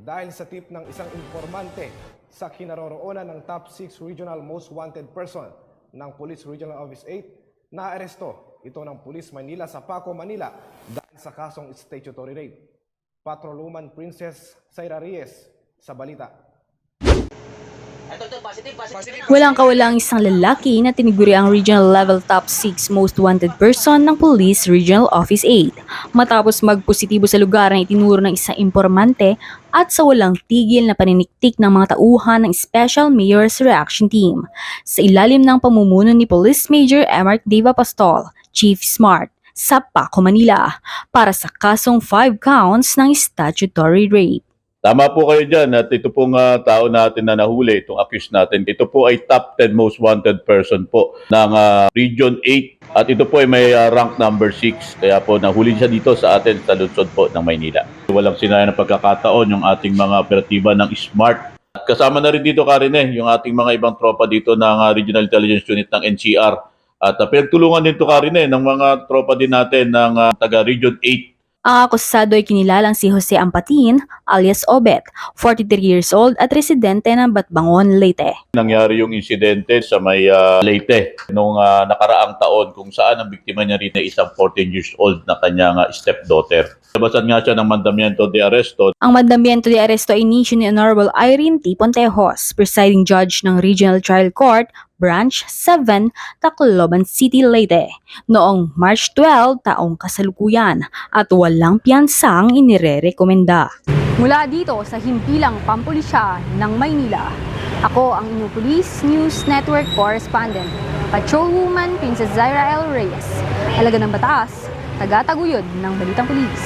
dahil sa tip ng isang informante sa kinaroroonan ng top 6 regional most wanted person ng Police Regional Office 8 na aresto ito ng Police Manila sa Paco, Manila dahil sa kasong statutory rape. Patrolwoman Princess Zaira Reyes sa balita. Ito, ito, positive, positive. Walang kawalang isang lalaki na tiniguri ang regional level top 6 most wanted person ng Police Regional Office 8 matapos magpositibo sa lugar na itinuro ng isang impormante at sa walang tigil na paniniktik ng mga tauhan ng Special Mayor's Reaction Team. Sa ilalim ng pamumuno ni Police Major Emark Deva Pastol, Chief Smart, sa Paco, Manila para sa kasong 5 counts ng statutory rape. Tama po kayo dyan at ito pong ah, tao natin na nahuli, itong accused natin. Ito po ay top 10 most wanted person po ng ah, Region 8 at ito po ay may ah, rank number 6. Kaya po nahuli siya dito sa atin sa lungsod po ng Maynila. Walang sinaya ng pagkakataon yung ating mga operatiba ng SMART. At kasama na rin dito Karine, yung ating mga ibang tropa dito ng ah, Regional Intelligence Unit ng NCR. At uh, pinagtulungan din to Karine ng mga tropa din natin ng ah, taga Region 8 Ang akusado ay kinilalang si Jose Ampatin alias Obet, 43 years old at residente ng Batbangon, Leyte. nangyari yung insidente sa may ah, Leyte nung ah, nakaraang taon kung saan ang biktima niya rin ay isang 14 years old na kanyang ah, stepdaughter. Labasan nga siya ng mandamiento de arresto Ang mandamiento de aresto ay inisyo ni Honorable Irene T. Pontejos, presiding judge ng Regional Trial Court, Branch 7, Tacloban City, Leyte, noong March 12 taong kasalukuyan at walang piyansang inirerekomenda. Mula dito sa Himpilang Pampulisya ng Maynila, ako ang inyong Police News Network Correspondent, Patrolwoman Princess Zaira L. Reyes, alaga ng batas, taga-taguyod ng Balitang Pulis.